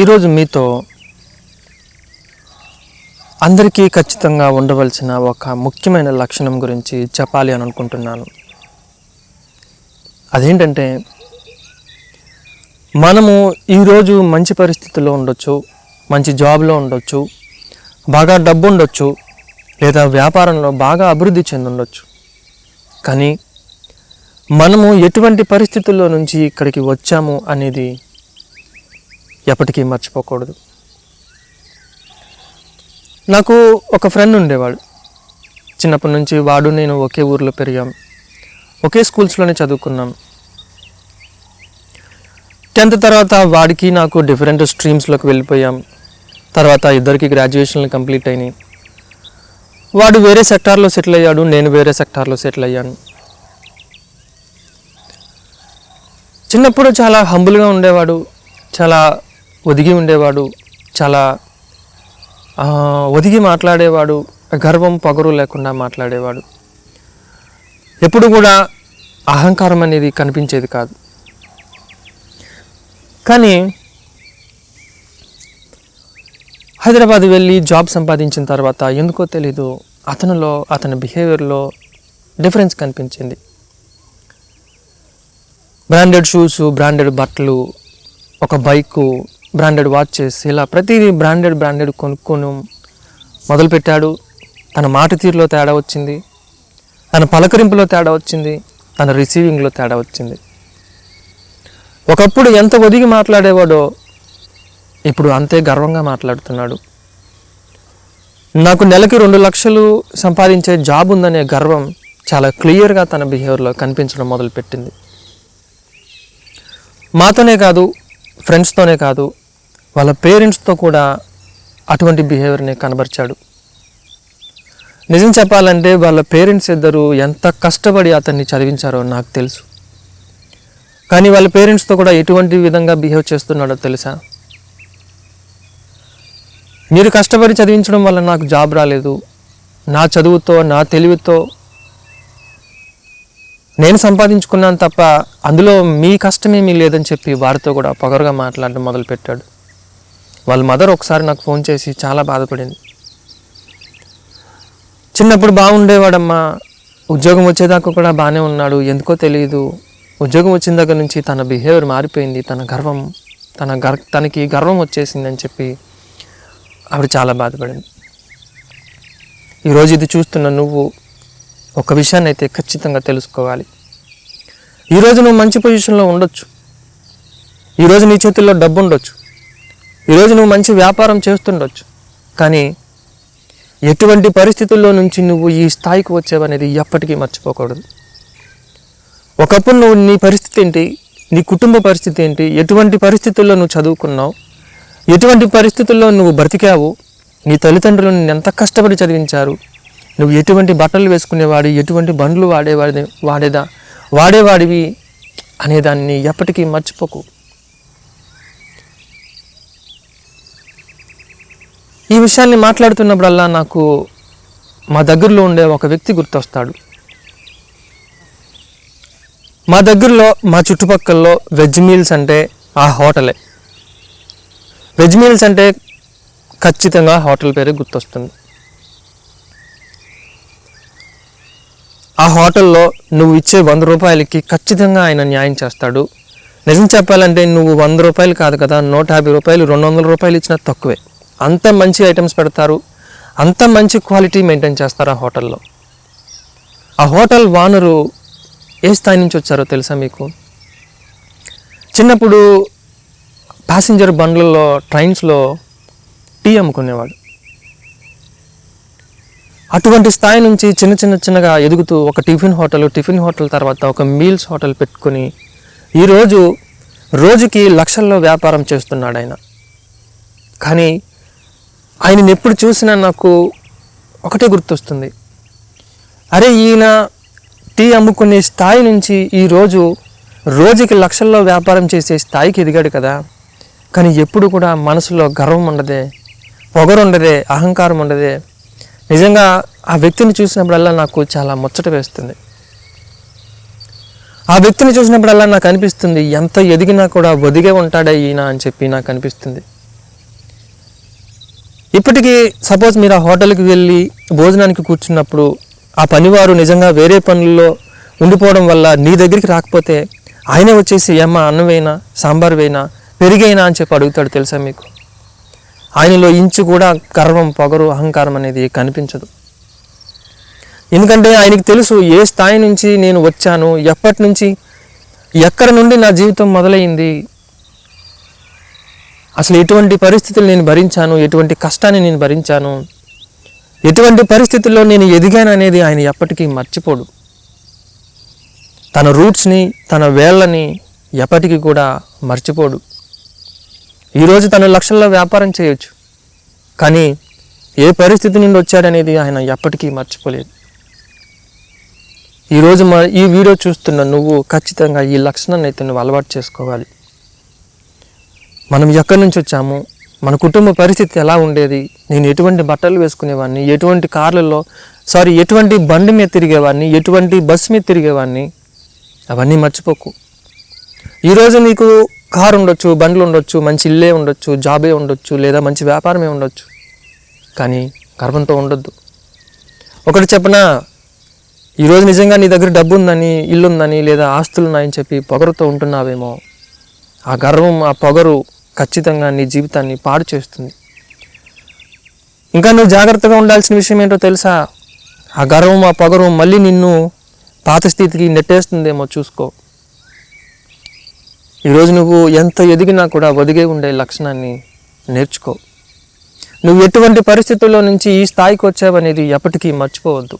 ఈరోజు మీతో అందరికీ ఖచ్చితంగా ఉండవలసిన ఒక ముఖ్యమైన లక్షణం గురించి చెప్పాలి అని అనుకుంటున్నాను. అదేంటంటే మనము ఈరోజు మంచి పరిస్థితుల్లో ఉండొచ్చు మంచి జాబ్లో ఉండొచ్చు బాగా డబ్బు ఉండొచ్చు లేదా వ్యాపారంలో బాగా అభివృద్ధి చెందుండొచ్చు కానీ మనము ఎటువంటి పరిస్థితుల్లో నుంచి ఇక్కడికి వచ్చాము అనేది ఎప్పటికీ మర్చిపోకూడదు. నాకు ఒక ఫ్రెండ్ ఉండేవాడు. చిన్నప్పటి నుంచి వాడు నేను ఒకే ఊర్లో పెరిగాం. ఒకే స్కూల్స్లోనే చదువుకున్నాం. టెన్త్ తర్వాత వాడికి నాకు డిఫరెంట్ స్ట్రీమ్స్లోకి వెళ్ళిపోయాం. తర్వాత ఇద్దరికి గ్రాడ్యుయేషన్లు కంప్లీట్ అయినాయి. వాడు వేరే సెక్టార్లో సెటిల్ అయ్యాడు నేను వేరే సెక్టార్లో సెటిల్ అయ్యాను. చిన్నప్పుడు చాలా హంబుల్గా ఉండేవాడు. చాలా ఒదిగి ఉండేవాడు చాలా ఒదిగి మాట్లాడేవాడు గర్వం పొగరు లేకుండా మాట్లాడేవాడు. ఎప్పుడు కూడా అహంకారం అనేది కనిపించేది కాదు. కానీ హైదరాబాద్ వెళ్ళి జాబ్ సంపాదించిన తర్వాత ఎందుకో తెలీదు అతనిలో అతని బిహేవియర్లో డిఫరెన్స్ కనిపించింది. బ్రాండెడ్ షూస్ బ్రాండెడ్ బట్టలు ఒక బైకు బ్రాండెడ్ వాచెస్ ఇలా ప్రతిదీ బ్రాండెడ్ బ్రాండెడ్ కొనుక్కొని మొదలుపెట్టాడు. తన మాట తీరులో తేడా వచ్చింది. తన పలకరింపులో తేడా వచ్చింది. తన రిసీవింగ్లో తేడా వచ్చింది. ఒకప్పుడు ఎంత ఒదిగి మాట్లాడేవాడో ఇప్పుడు అంతే గర్వంగా మాట్లాడుతున్నాడు. నాకు నెలకి రెండు లక్షలు సంపాదించే జాబ్ ఉందనే గర్వం చాలా క్లియర్గా తన బిహేవియర్లో కనిపించడం మొదలుపెట్టింది. మాతోనే కాదు ఫ్రెండ్స్తోనే కాదు వాళ్ళ పేరెంట్స్తో కూడా అటువంటి బిహేవియర్ని కనబరిచాడు. నిజం చెప్పాలంటే వాళ్ళ పేరెంట్స్ ఇద్దరు ఎంత కష్టపడి అతన్ని చదివించారో నాకు తెలుసు. కానీ వాళ్ళ పేరెంట్స్తో కూడా ఎటువంటి విధంగా బిహేవ్ చేస్తున్నాడో తెలుసా? మీరు కష్టపడి చదివించడం వల్ల నాకు జాబ్ రాలేదు. నా చదువుతో నా తెలివితో నేను సంపాదించుకున్నాను తప్ప అందులో మీ కష్టమేమీ లేదని చెప్పి వారితో కూడా పొగరుగా మాట్లాడడం మొదలుపెట్టాడు. వాళ్ళ మదర్ ఒకసారి నాకు ఫోన్ చేసి చాలా బాధపడింది. చిన్నప్పుడు బాగుండేవాడమ్మా. ఉద్యోగం వచ్చేదాకా కూడా బాగానే ఉన్నాడు. ఎందుకో తెలియదు ఉద్యోగం వచ్చిన దగ్గర నుంచి తన బిహేవియర్ మారిపోయింది. తన గర్వం తన గర్ తనకి గర్వం వచ్చేసిందని చెప్పి ఆవిడ చాలా బాధపడింది. ఈరోజు ఇది చూస్తున్న నువ్వు ఒక విషయాన్ని అయితే ఖచ్చితంగా తెలుసుకోవాలి. ఈరోజు నువ్వు మంచి పొజిషన్లో ఉండొచ్చు. ఈరోజు నీ చేతుల్లో డబ్బు ఉండొచ్చు. ఈరోజు నువ్వు మంచి వ్యాపారం చేస్తుండొచ్చు. కానీ ఎటువంటి పరిస్థితుల్లో నుంచి నువ్వు ఈ స్థాయికి వచ్చావనేది ఎప్పటికీ మర్చిపోకూడదు. ఒకప్పుడు నువ్వు నీ పరిస్థితి ఏంటి? నీ కుటుంబ పరిస్థితి ఏంటి? ఎటువంటి పరిస్థితుల్లో నువ్వు చదువుకున్నావు? ఎటువంటి పరిస్థితుల్లో నువ్వు బ్రతికావు? నీ తల్లిదండ్రులు నిన్ను ఎంత కష్టపడి చదివించారు? నువ్వు ఎటువంటి బట్టలు వేసుకునేవాడి ఎటువంటి బండ్లు వాడేవాడి వాడేదా వాడేవాడివి అనేదాన్ని ఎప్పటికీ మర్చిపోకు. ఈ విషయాన్ని మాట్లాడుతున్నప్పుడల్లా నాకు మా దగ్గరలో ఉండే ఒక వ్యక్తి గుర్తొస్తాడు. మా దగ్గరలో మా చుట్టుపక్కల్లో వెజ్ మీల్స్ అంటే ఆ హోటలే. వెజ్ మీల్స్ అంటే ఖచ్చితంగా హోటల్ పేరు గుర్తొస్తుంది. ఆ హోటల్లో నువ్వు ఇచ్చే వంద రూపాయలకి ఖచ్చితంగా ఆయన న్యాయం చేస్తాడు. నిజం చెప్పాలంటే నువ్వు వంద రూపాయలు కాదు కదా నూట యాభై రూపాయలు రెండు వందల రూపాయలు ఇచ్చినా తక్కువే. అంత మంచి ఐటమ్స్ పెడతారు. అంత మంచి క్వాలిటీ మెయింటైన్ చేస్తారు ఆ హోటల్లో. ఆ హోటల్ వానరు ఏ స్థాయి నుంచి వచ్చారో తెలుసా మీకు? చిన్నప్పుడు ప్యాసింజర్ బండ్లలో ట్రైన్స్లో టీ అమ్ముకునేవాడు. అటువంటి స్థాయి నుంచి చిన్న చిన్న చిన్నగా ఎదుగుతూ ఒక టిఫిన్ హోటల్ టిఫిన్ హోటల్ తర్వాత ఒక మీల్స్ హోటల్ పెట్టుకుని ఈరోజు రోజుకి లక్షల్లో వ్యాపారం చేస్తున్నాడు ఆయన. కానీ ఆయనని ఎప్పుడు చూసినా నాకు ఒకటే గుర్తొస్తుంది. అరే ఈయన టీ అమ్ముకునే స్థాయి నుంచి ఈరోజు రోజుకి లక్షల్లో వ్యాపారం చేసే స్థాయికి ఎదిగాడు కదా. కానీ ఎప్పుడు కూడా మనసులో గర్వం ఉండదే పొగరు ఉండదే అహంకారం ఉండదే. నిజంగా ఆ వ్యక్తిని చూసినప్పుడల్లా నాకు చాలా ముచ్చట వేస్తుంది. ఆ వ్యక్తిని చూసినప్పుడల్లా నాకు అనిపిస్తుంది ఎంత ఎదిగినా కూడా ఒదిగే ఉంటాడే ఈయన అని చెప్పి నాకు అనిపిస్తుంది. ఇప్పటికీ సపోజ్ మీరు ఆ హోటల్కి వెళ్ళి భోజనానికి కూర్చున్నప్పుడు ఆ పనివారు నిజంగా వేరే పనుల్లో ఉండిపోవడం వల్ల నీ దగ్గరికి రాకపోతే ఆయనే వచ్చేసి ఏమ్మా అన్నం వేయినా సాంబార్ వేయినా పెరిగైనా? అని చెప్పి అడుగుతాడు తెలుసా మీకు? ఆయనలో ఇంచు కూడా గర్వం పొగరు అహంకారం అనేది కనిపించదు. ఎందుకంటే ఆయనకి తెలుసు ఏ స్థాయి నుంచి నేను వచ్చాను ఎప్పటి నుంచి ఎక్కడి నుండి నా జీవితం మొదలైంది అసలు ఎటువంటి పరిస్థితులు నేను భరించాను? ఎటువంటి కష్టాన్ని నేను భరించాను? ఎటువంటి పరిస్థితుల్లో నేను ఎదిగాను అనేది ఆయన ఎప్పటికీ మర్చిపోడు. తన రూట్స్ని తన వేళ్ళని ఎప్పటికీ కూడా మర్చిపోడు. ఈరోజు తన లక్షల్లో వ్యాపారం చేయొచ్చు. కానీ ఏ పరిస్థితి నుండి వచ్చాడనేది ఆయన ఎప్పటికీ మర్చిపోలేదు. ఈరోజు మా ఈ వీడియో చూస్తున్న నువ్వు ఖచ్చితంగా ఈ లక్షణాన్ని అయితే నువ్వు అలవాటు చేసుకోవాలి. మనం ఎక్కడి నుంచి వచ్చాము? మన కుటుంబ పరిస్థితి ఎలా ఉండేది? నేను ఎటువంటి బట్టలు వేసుకునేవాడిని ఎటువంటి కార్లలో? సారీ ఎటువంటి బండి మీద తిరిగేవాడిని ఎటువంటి బస్సు మీద తిరిగేవాడిని అవన్నీ మర్చిపోకు. ఈరోజు నీకు కారు ఉండొచ్చు బండ్లు ఉండొచ్చు మంచి ఇల్లే ఉండొచ్చు జాబే ఉండొచ్చు లేదా మంచి వ్యాపారమే ఉండొచ్చు. కానీ గర్వంతో ఉండొద్దు. ఒకటి చెప్పనా? ఈరోజు నిజంగా నీ దగ్గర డబ్బు ఉందని ఇల్లు ఉందని లేదా ఆస్తులు ఉన్నాయని చెప్పి పొగరుతో ఉంటున్నావేమో. ఆ గర్వం ఆ పొగరు ఖచ్చితంగా నీ జీవితాన్ని పాడు చేస్తుంది. ఇంకా నువ్వు జాగ్రత్తగా ఉండాల్సిన విషయం ఏంటో తెలుసా? ఆ గర్వం ఆ పొగరు మళ్ళీ నిన్ను పాత స్థితికి నెట్టేస్తుందేమో చూసుకో. ఈరోజు నువ్వు ఎంత ఎదిగినా కూడా ఒదిగే ఉండే లక్షణాన్ని నేర్చుకో. నువ్వు ఎటువంటి పరిస్థితుల్లో నుంచి ఈ స్థాయికి వచ్చావనేది ఎప్పటికీ మర్చిపోవద్దు.